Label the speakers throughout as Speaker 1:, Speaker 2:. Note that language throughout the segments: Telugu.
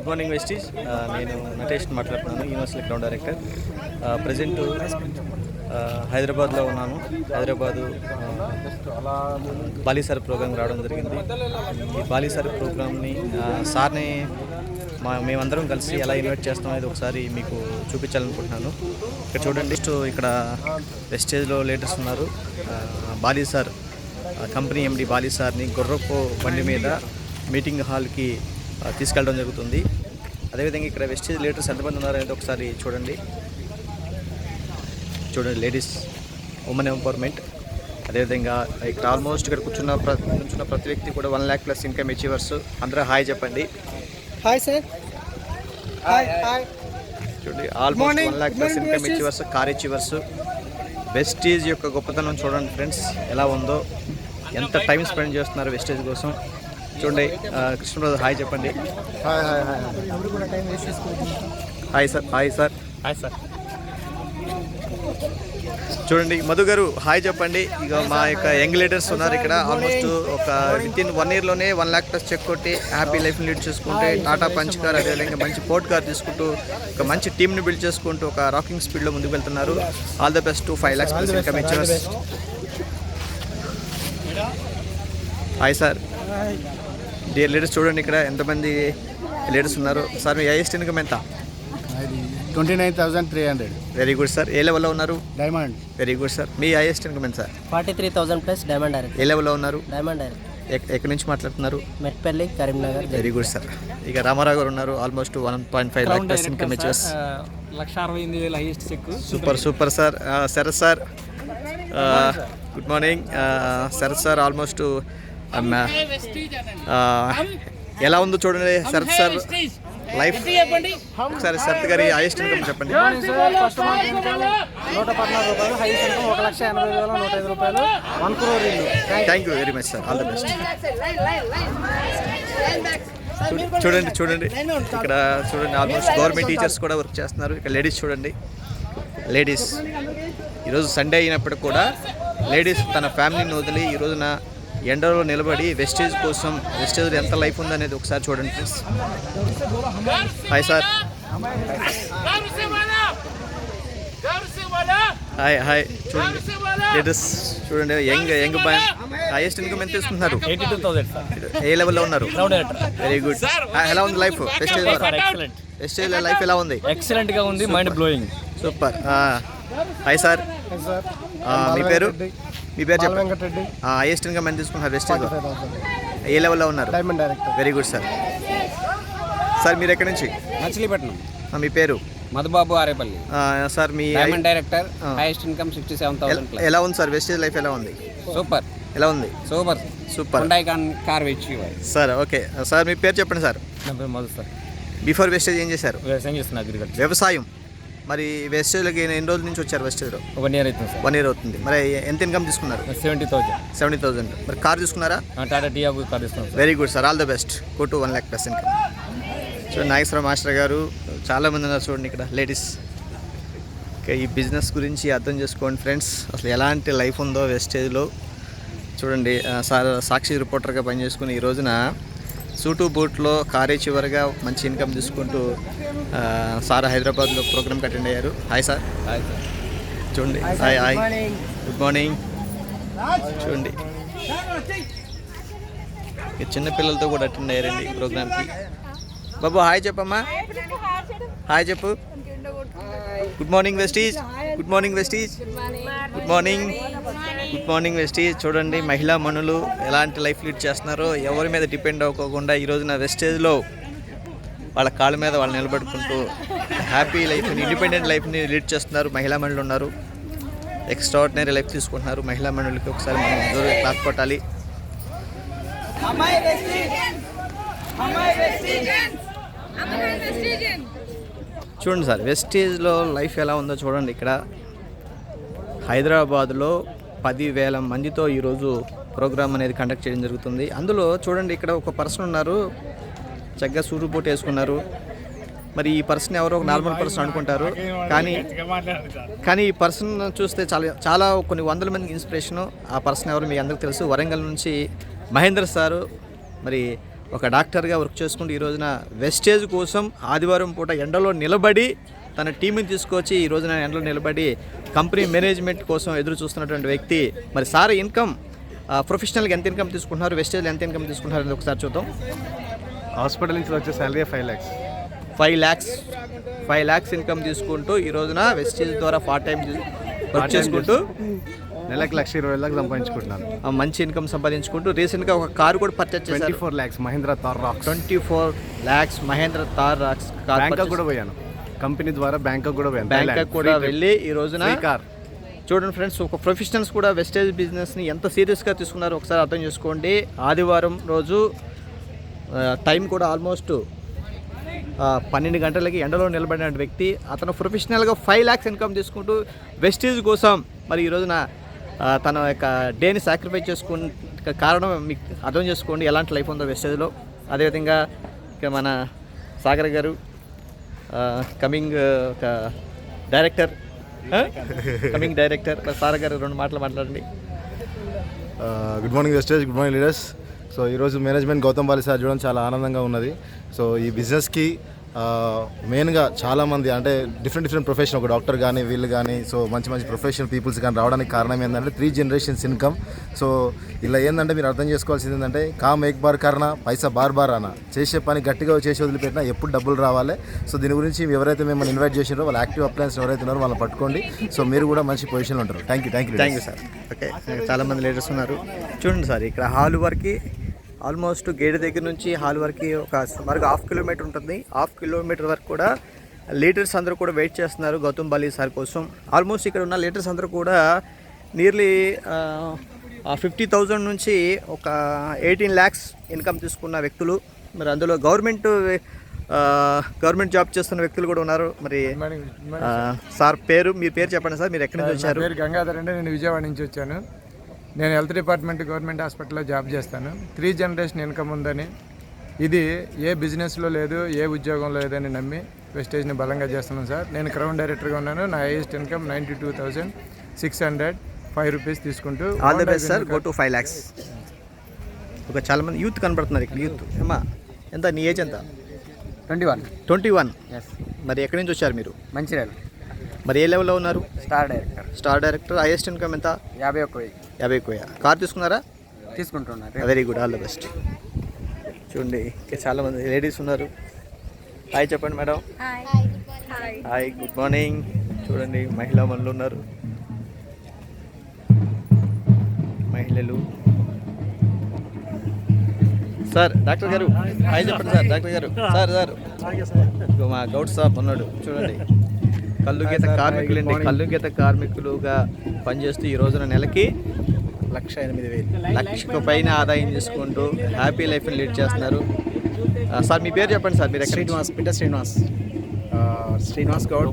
Speaker 1: గుడ్ మార్నింగ్ వెస్టీజ్ నేను నటేష్ మాట్లాడుతున్నాను యూనివర్సిటీ గ్రౌండ్ డైరెక్టర్. ప్రజెంట్ హైదరాబాద్లో ఉన్నాను. హైదరాబాదు బాలీసార్ ప్రోగ్రామ్ రావడం జరిగింది. ఈ బాలీసార్ ప్రోగ్రామ్ని సార్ని మా మేమందరం కలిసి ఎలా ఇన్వైట్ చేస్తాం అనేది ఒకసారి మీకు చూపించాలనుకుంటున్నాను. ఇక్కడ చూడండి నెక్స్ట్ ఇక్కడ వెస్టేజ్లో లీడర్స్ ఉన్నారు. బాలీసార్ సార్ కంపెనీ ఎండి బాలీసార్ని గుర్రపు బండి మీద మీటింగ్ హాల్కి తీసుకెళ్ళడం జరుగుతుంది. అదేవిధంగా ఇక్కడ వెస్టేజ్ లీడర్స్ ఎంతమంది ఉన్నారనేది ఒకసారి చూడండి. చూడండి లేడీస్ ఉమెన్ ఎంపవర్మెంట్. అదేవిధంగా ఇక్కడ ఆల్మోస్ట్ ఇక్కడ కూర్చున్న కూర్చున్న ప్రతి వ్యక్తి కూడా one lakh plus income achievers. అందరూ హాయ్ చెప్పండి.
Speaker 2: హాయ్ సార్ హాయ్ హాయ్
Speaker 1: చూడండి almost. One lakh plus income. Achievers car achievers. Vestige యొక్క గొప్పతనం చూడండి ఫ్రెండ్స్ ఎలా ఉందో. ఎంత టైం స్పెండ్ చేస్తున్నారు వెస్టేజ్ కోసం. చూడండి ఆ, కృష్ణప్రసాద్ హాయ్ చెప్పండి.
Speaker 2: Hi
Speaker 1: sir hi sir. Hi sir. చూడండి మధు గారు హాయ్ చెప్పండి. ఇక మా యొక్క యంగ్ లీడర్స్ ఉన్నారు ఇక్కడ. ఆల్మోస్ట్ ఒక విత్ ఇన్ వన్ ఇయర్లోనే వన్ ల్యాక్ ప్లస్ చెక్ కొట్టి హ్యాపీ లైఫ్ లీడ్ చేసుకుంటే టాటా పంచ్ కార్ అదేవిధంగా మంచి పోర్ట్ కార్ తీసుకుంటూ ఒక మంచి టీమ్ని బిల్డ్ చేసుకుంటూ ఒక రాకింగ్ స్పీడ్లో ముందుకు వెళ్తున్నారు. All the best to five lakhs plus income ఇచ్చారు హాయ్ సార్. డియర్ లీడర్స్ చూడండి ఇక్కడ ఎంతమంది లీడర్స్ ఉన్నారు. సార్ మీ హైయెస్ట్ ఇన్కమ్ ఎంత?
Speaker 2: Twenty nine thousand three hundred.
Speaker 1: Very good sir. ఏ లెవెల్లో ఉన్నారు?
Speaker 2: డైమండ్.
Speaker 1: Very good sir. మీ హైయెస్ట్ ఇన్కమ్ ఎంత sir?
Speaker 3: Forty three thousand plus diamond direct.
Speaker 1: ఏ లెవెల్లో ఉన్నారు?
Speaker 3: Diamond direct.
Speaker 1: ఎక్- ఎక్కడి నుంచి మాట్లాడుతున్నారు?
Speaker 3: Metpalli Karimnagar.
Speaker 1: Very good sir. ఇక రామారావు గారు ఉన్నారు. Almost one point five lakh plus income ఇచ్చేస్
Speaker 4: లక్ష అరవై ఎనిమిది వేల highest check
Speaker 1: super super sir. Sharath sir. Good morning. Sharath sir almost ఎలా ఉందో చూడండి శరత్ సార్ లైఫ్. ఒకసారి శరత్ గారి హైయెస్ట్ ఇన్కమ్ చెప్పండి.
Speaker 2: ఫస్ట్ మంత్ ఇన్కమ్ నూట పద్నాలుగు రూపాయలు హైయెస్ట్ ఇన్కమ్ ఒక లక్ష ఎనభై వేల నూట ఐదు రూపాయలు వన్ క్రోర్ ఇల్లు
Speaker 1: thank you very much sir all the best చూడండి చూడండి. ఇక్కడ చూడండి ఆల్మోస్ట్ గవర్నమెంట్ టీచర్స్ కూడా వర్క్ చేస్తున్నారు. ఇక్కడ లేడీస్ చూడండి. లేడీస్ ఈరోజు సండే అయినప్పటికి కూడా లేడీస్ తన ఫ్యామిలీని వదిలి ఈ రోజున ఎండలో నిలబడి వెస్టేజ్ కోసం వెస్టేజ్ ఎంత లైఫ్ ఉందనేది ఒకసారి చూడండి please hi sir. Hi hi. చూడండి. చూడండి young young boy highest income ఎంత తీసుకుంటున్నారు?
Speaker 4: Eighty two thousand sir.
Speaker 1: ఏ లెవెల్లో ఉన్నారు? వెరీ గుడ్ ఎలా ఉంది లైఫ్ వెస్టేజ్ వెస్టేజ్ లైఫ్ ఎలా ఉంది?
Speaker 4: ఎక్సలెంట్గా ఉంది mind blowing
Speaker 1: super hi sir
Speaker 2: sir
Speaker 1: మీ పేరు? మీ పేరు చెప్పండి. హైయెస్ట్ ఇన్కమ్ ఎంత తీసుకుంటున్నారు వెస్టేజ్ ఏ లెవెల్లో ఉన్నారు?
Speaker 2: Diamond director
Speaker 1: very good sir sir మీరు ఎక్కడి నుంచి?
Speaker 5: మచిలీపట్నం.
Speaker 1: ఆ, మీ పేరు?
Speaker 5: మధుబాబు ఆరేపల్లి.
Speaker 1: ఆ, సార్ మీ
Speaker 5: diamond director. Highest income sixty seven thousand
Speaker 1: ఎల-
Speaker 5: ప్లస్
Speaker 1: ఎలా ఉంది సార్ వెస్టేజ్ లైఫ్ ఎలా ఉంది?
Speaker 5: సూపర్
Speaker 1: ఎలా ఉంది?
Speaker 5: సూపర్
Speaker 1: సూపర్
Speaker 5: కార్ వచ్చి
Speaker 1: సార్ ఓకే సార్ మీ పేరు చెప్పండి సార్
Speaker 4: నా పేరు మధు సార్
Speaker 1: బిఫోర్ వెస్టేజ్ ఏం చేశారు?
Speaker 4: వ్యవసాయం చేస్తున్నా అగ్రికల్చర్
Speaker 1: వ్యవసాయం. మరి వెస్టేజ్లోకి ఎన్ని రోజుల నుంచి వచ్చారు వెస్టేజ్లో
Speaker 4: వన్ ఇయర్ అవుతుంది సార్
Speaker 1: వన్ ఇయర్ అవుతుంది. మరి ఎంత ఇన్కమ్ తీసుకున్నారు?
Speaker 4: సెవెంటీ థౌసండ్
Speaker 1: సెవెంటీ థౌసండ్ మరి కార్ తీసుకున్నారా?
Speaker 4: టాటా టియాగో కార్ ఇస్తున్నాం sir
Speaker 1: very good sir all the best go to one lakh plus income చూడండి నాగేశ్వర మాస్టర్ గారు చాలామంది ఉన్నారు చూడండి ఇక్కడ లేడీస్ ఇంకా ఈ బిజినెస్ గురించి అర్థం చేసుకోండి ఫ్రెండ్స్ అసలు ఎలాంటి లైఫ్ ఉందో వెస్టేజ్లో చూడండి సార్ సాక్షి రిపోర్టర్గా పనిచేసుకుని ఈ రోజున సూటు బూట్లో కారే చివరిగా మంచి ఇన్కమ్ తీసుకుంటూ సార్ హైదరాబాద్లో ప్రోగ్రామ్కి అటెండ్ అయ్యారు. Hi sir. చూడండి. Hi hi good morning. చూడండి. ఇక చిన్న పిల్లలతో కూడా అటెండ్ అయ్యారండి ప్రోగ్రామ్కి. బాబు హాయ్ చెప్పమ్మా. హాయ్ చెప్పు. Good morning Vestige good morning Vestige good morning good morning Vestige చూడండి మహిళా మనులు ఎలాంటి లైఫ్ లీడ్ చేస్తున్నారో ఎవరి మీద డిపెండ్ అవ్వకోకుండా ఈ రోజున వెస్టేజ్లో వాళ్ళ కాళ్ళ మీద వాళ్ళు నిలబడుకుంటూ హ్యాపీ లైఫ్ని ఇండిపెండెంట్ లైఫ్ని లీడ్ చేస్తున్నారు. మహిళా మనులు ఉన్నారు. ఎక్స్ట్రాడినరీ లైఫ్ తీసుకుంటున్నారు. మహిళా మనులకి ఒకసారి మనం దూరం క్లాస్ కొట్టాలి చూడండి సార్ వెస్టేజ్లో లైఫ్ ఎలా ఉందో చూడండి ఇక్కడ. హైదరాబాద్లో పదివేల మందితో ఈరోజు ప్రోగ్రామ్ అనేది కండక్ట్ చేయడం జరుగుతుంది. అందులో చూడండి ఇక్కడ ఒక పర్సన్ ఉన్నారు చక్కగా సూటు పోటు వేసుకున్నారు. మరి ఈ పర్సన్ ఎవరో ఒక నార్మల్ పర్సన్ అనుకుంటారు. కానీ కానీ ఈ పర్సన్ చూస్తే చాలా చాలా కొన్ని వందల మందికి ఇన్స్పిరేషను ఆ పర్సన్ ఎవరు మీ అందరికీ తెలుసు. వరంగల్ నుంచి మహేందర్ సారు. మరి ఒక డాక్టర్గా వర్క్ చేసుకుంటూ ఈ రోజున వెస్టేజ్ కోసం ఆదివారం పూట ఎండలో నిలబడి తన టీంని తీసుకొచ్చి ఈ రోజున ఎండలో నిలబడి కంపెనీ మేనేజ్మెంట్ కోసం ఎదురు చూస్తున్నటువంటి వ్యక్తి. మరి సార్ ఇన్కమ్ ప్రొఫెషనల్గా ఎంత ఇన్కమ్ తీసుకుంటున్నారు? వెస్టేజ్లో ఎంత ఇన్కమ్ తీసుకుంటున్నారు? అనేది ఒకసారి చూద్దాం.
Speaker 2: హాస్పిటల్ నుంచి వచ్చే salary five lakhs
Speaker 1: five lakhs five lakhs income తీసుకుంటూ ఈ రోజున వెస్టేజ్ ద్వారా పార్ట్ టైం వర్క్ చేసుకుంటూ
Speaker 2: నెలకు లక్ష ఇరవై వేల దాకా సంపాదించుకుంటున్నాను.
Speaker 1: మంచి ఇన్కమ్ సంపాదించుకుంటూ రీసెంట్గా ఒక కారు కూడా purchase
Speaker 2: twenty four lakhs Mahindra Thar Roxx.
Speaker 1: Twenty four lakhs Mahindra Thar Roxx car
Speaker 2: Bangkok కూడా పోయాను. కంపెనీ ద్వారా బ్యాంకాక్ కూడా పోయాను.
Speaker 1: బ్యాంకాక్ కూడా వెళ్ళి ఈ రోజున
Speaker 2: కార్
Speaker 1: చూడండి ఫ్రెండ్స్ ఒక ప్రొఫెషనల్స్ కూడా వెస్టేజ్ బిజినెస్ని ఎంత సీరియస్గా తీసుకున్నారో ఒకసారి అర్థం చేసుకోండి. ఆదివారం రోజు టైం కూడా ఆల్మోస్ట్ పన్నెండు గంటలకి ఎండలో నిలబడిన వ్యక్తి అతను ప్రొఫెషనల్గా ఫైవ్ ల్యాక్స్ ఇన్కమ్ తీసుకుంటూ వెస్టేజ్ కోసం మరి ఈ రోజున ఆ, తన యొక్క డేని సాక్రిఫైస్ చేసుకున్న కారణం మీకు అర్థం చేసుకోండి ఎలాంటి లైఫ్ ఉందో వెస్టేజ్లో అదేవిధంగా ఇక మన సాగర్ గారు కమింగ్ ఒక డైరెక్టర్ కమింగ్ డైరెక్టర్ సార్ గారు రెండు మాటలు మాట్లాడండి.
Speaker 6: Good morning Vestige good morning leaders so ఈరోజు మేనేజ్మెంట్ గౌతమ్ బాలి సార్ చూడడం చాలా ఆనందంగా ఉన్నది. సో ఈ బిజినెస్కి మెయిన్గా చాలామంది అంటే డిఫరెంట్ డిఫరెంట్ ప్రొఫెషన్ ఒక డాక్టర్ కానీ వీళ్ళు కానీ సో మంచి మంచి ప్రొఫెషనల్ పీపుల్స్ కానీ రావడానికి కారణం ఏంటంటే త్రీ జనరేషన్స్ ఇన్కమ్ సో ఇలా ఏంటంటే మీరు అర్థం చేసుకోవాల్సింది ఏంటంటే కామ్ ఏక్ బార్ కర్నా పైసా బార్ బార్ అన్న చేసే పని గట్టిగా చేసి వదిలిపెట్టినా ఎప్పుడు డబ్బులు రావాలి. సో దీని గురించి ఎవరైతే మిమ్మల్ని ఇన్వైట్ చేసినారో వాళ్ళ యాక్టివ్ అప్లయన్స్ ఎవరైతే ఉన్నారో వాళ్ళని పట్టుకోండి. సో మీరు కూడా మంచి పొజిషన్లో ఉంటారు. Thank you thank you
Speaker 1: thank you sir okay చాలామంది లీడర్స్ ఉన్నారు. చూడండి సార్ ఇక్కడ హాల్ వరకు ఆల్మోస్ట్ గేట్ దగ్గర నుంచి హాల్ వరకు ఒక సుమారుగా హాఫ్ కిలోమీటర్ ఉంటుంది. హాఫ్ కిలోమీటర్ వరకు కూడా లీడర్స్ అందరూ కూడా వెయిట్ చేస్తున్నారు గౌతమ్ బాలి సార్ కోసం. ఆల్మోస్ట్ ఇక్కడ ఉన్న లీడర్స్ అందరూ కూడా నియర్లీ ఫిఫ్టీ థౌజండ్ నుంచి ఒక ఎయిటీన్ ల్యాక్స్ ఇన్కమ్ తీసుకున్న వ్యక్తులు. మరి అందులో గవర్నమెంట్ గవర్నమెంట్ జాబ్ చేస్తున్న వ్యక్తులు కూడా ఉన్నారు. మరి సార్ పేరు మీ పేరు చెప్పండి సార్. మీరు ఎక్కడి నుంచి వచ్చారు?
Speaker 7: గంగాధర్ అండి. నేను విజయవాడ నుంచి వచ్చాను. నేను హెల్త్ డిపార్ట్మెంట్ గవర్నమెంట్ హాస్పిటల్లో జాబ్ చేస్తాను. త్రీ జనరేషన్ ఇన్కమ్ ఉందని. ఇది ఏ బిజినెస్లో లేదు ఏ ఉద్యోగంలో లేదని నమ్మి వెస్టేజ్ని బలంగా చేస్తున్నాను సార్. నేను క్రౌన్ డైరెక్టర్గా ఉన్నాను. నా highest income ninety two thousand six hundred five rupees తీసుకుంటూ
Speaker 1: all the best sir go to five lakhs ఒక చాలా మంది యూత్ కనబడుతున్నారు ఇక్కడ యూత్. అమ్మా ఎంత? నీ ఏజ్ ఎంత?
Speaker 5: Twenty one.
Speaker 1: Twenty one. మరి ఎక్కడి నుంచి వచ్చారు మీరు?
Speaker 5: మంచిర్యాల.
Speaker 1: మరి ఏ లెవెల్లో ఉన్నారు?
Speaker 5: Star director.
Speaker 1: Star director. Highest income ఎంత?
Speaker 5: యాభై ఒక్క వెయ్యి
Speaker 1: యాభై కోయా కార్ తీసుకున్నారా?
Speaker 5: తీసుకుంటున్నారు.
Speaker 1: Very good. All the best. చూడండి ఇంకా చాలా మంది లేడీస్ ఉన్నారు. హాయ్ చెప్పండి మేడం. హాయ్. Good morning. చూడండి మహిళా మనులు ఉన్నారు. మహిళలు. సార్ డాక్టర్ గారు. హాయ్. చెప్పండి సార్ డాక్టర్ గారు. Sir sir. మా గౌడ్ సాబ్ ఉన్నాడు. చూడండి. కళ్ళు గీత కార్మికులు అండి. కళ్ళు గీత కార్మికులుగా పనిచేస్తూ ఈ రోజున నెలకి
Speaker 2: లక్ష ఎనిమిది వేలు.
Speaker 1: లక్షకు పైన ఆదాయం చేసుకుంటూ హ్యాపీ లైఫ్ లీడ్ చేస్తున్నారు. సార్ మీ పేరు చెప్పండి సార్ మీరు ఎక్కడ
Speaker 2: శ్రీనివాస్ పిట శ్రీనివాస్. ఆ, శ్రీనివాస్ గౌడ్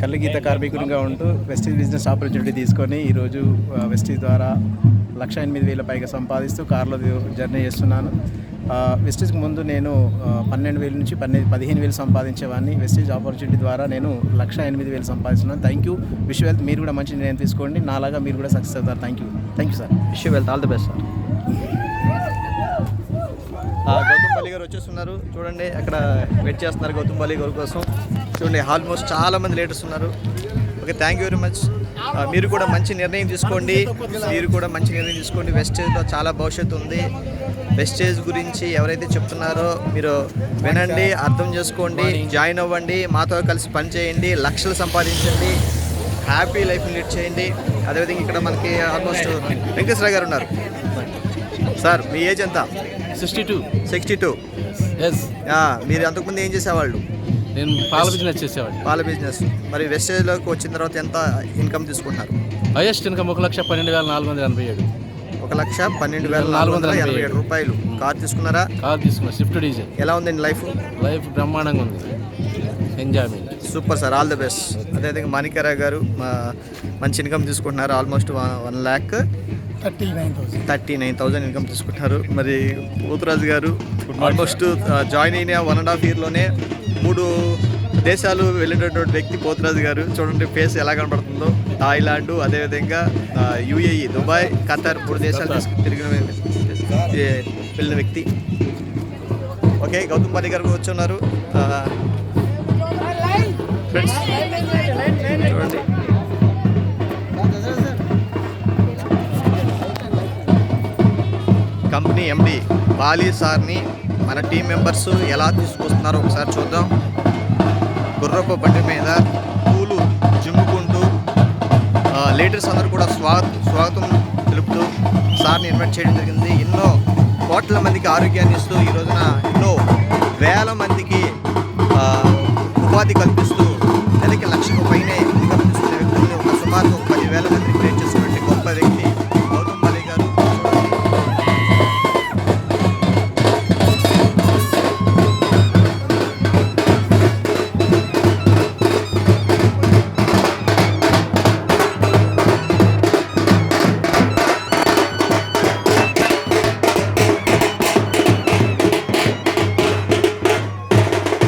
Speaker 2: కళ్ళు గీత కార్మికునిగా ఉంటూ వెస్టీజ్ బిజినెస్ ఆపర్చునిటీ తీసుకొని ఈరోజు వెస్టీజ్ ద్వారా లక్ష ఎనిమిది వేల పైగా సంపాదిస్తూ కార్లో జర్నీ చేస్తున్నాను. వెస్టీజ్కి ముందు నేను పన్నెండు వేల నుంచి పన్నెండు పదిహేను వేలు సంపాదించేవాడిని. వెస్టీజ్ ఆపర్చునిటీ ద్వారా నేను లక్ష ఎనిమిది వేలు సంపాదిస్తున్నాను. Thank you. Wish wealth. మీరు కూడా మంచి నిర్ణయం తీసుకోండి. నాలాగా మీరు కూడా సక్సెస్ అవుతారు. Thank you. Thank you sir.
Speaker 1: Wish వెళ్తా all the best sir. Gautam Bali గారు వచ్చేస్తున్నారు. చూడండి అక్కడ వెయిట్ చేస్తున్నారు గౌతమ్ బలి గారి కోసం. చూడండి ఆల్మోస్ట్ చాలా మంది లీడర్స్ ఉన్నారు okay thank you very much. మీరు కూడా మంచి నిర్ణయం తీసుకోండి. మీరు కూడా మంచి నిర్ణయం తీసుకోండి. వెస్టేజ్లో చాలా భవిష్యత్తు ఉంది. వెస్టేజ్ గురించి ఎవరైతే చెప్తున్నారో మీరు వినండి అర్థం చేసుకోండి జాయిన్ అవ్వండి మాతో కలిసి పని చేయండి లక్షలు సంపాదించండి హ్యాపీ లైఫ్ లీడ్ చేయండి. అదేవిధంగా ఇక్కడ మనకి ఆల్మోస్ట్ వెంకటేశ్వర గారు ఉన్నారు. సార్ మీ ఏజ్ ఎంత?
Speaker 4: Sixty two
Speaker 1: sixty two
Speaker 4: yes
Speaker 1: మీరు అంతకుముందు ఏం చేసేవాళ్ళు?
Speaker 4: నేను పాల బిజినెస్ చేసేవాడిని.
Speaker 1: పాల బిజినెస్ మరి వెస్టేజ్లోకి వచ్చిన తర్వాత ఎంత ఇన్కమ్ తీసుకుంటున్నారు?
Speaker 4: హైయెస్ట్ ఇన్కమ్ ఒక లక్ష పన్నెండు వేల నాలుగు వందల ఎనభై ఏడు.
Speaker 1: ఒక లక్ష పన్నెండు వేల నాలుగు వందల ఎనభై ఏడు రూపాయలు. కార్ తీసుకున్నారా?
Speaker 4: కార్ తీసుకున్నా స్విఫ్ట్ డీజిల్.
Speaker 1: ఎలా ఉందండి లైఫ్
Speaker 4: లైఫ్ బ్రహ్మాండంగా ఉంది. Enjoyment
Speaker 1: super sir all the best అదేవిధంగా మాణికరా గారు మా మంచి ఇన్కమ్ తీసుకుంటున్నారు. Almost one lakh thirty nine thousand income తీసుకుంటున్నారు. మరి పోతురాజు గారు ఆల్మోస్ట్ జాయిన్ అయిన వన్ అండ్ హాఫ్ ఇయర్లోనే మూడు దేశాలు వెళ్ళేటటువంటి వ్యక్తి పోతురాజు గారు. చూడండి ఫేస్ ఎలా కనబడుతుందో థాయిలాండ్ అదేవిధంగా యుఏఈ దుబాయ్ ఖతార్ మూడు దేశాలు తిరిగిన వెళ్ళిన వ్యక్తి. ఓకే గౌతమ్ పాటి గారు వచ్చి ఉన్నారు ఆ, ఫ్రెండ్స్ చూడండి కంపెనీ ఎండి బాలీ సార్ని మన టీం మెంబర్స్ ఎలా తీసుకొస్తున్నారో ఒకసారి చూద్దాం. గుర్రపు బండి మీద పూలు జిమ్ముకుంటూ లీడర్స్ అందరూ కూడా స్వాగతం స్వాగతం తెలుపుతూ సార్ని ఇన్వైట్ చేయడం జరిగింది. ఎన్నో కోట్ల మందికి ఆరోగ్యాన్ని ఇస్తూ ఈ రోజున ఎన్నో వేల మందికి ఉపాధి కల్పిస్తూ నెలకి లక్షకు పైనే వ్యక్తులు ఒక సుమారు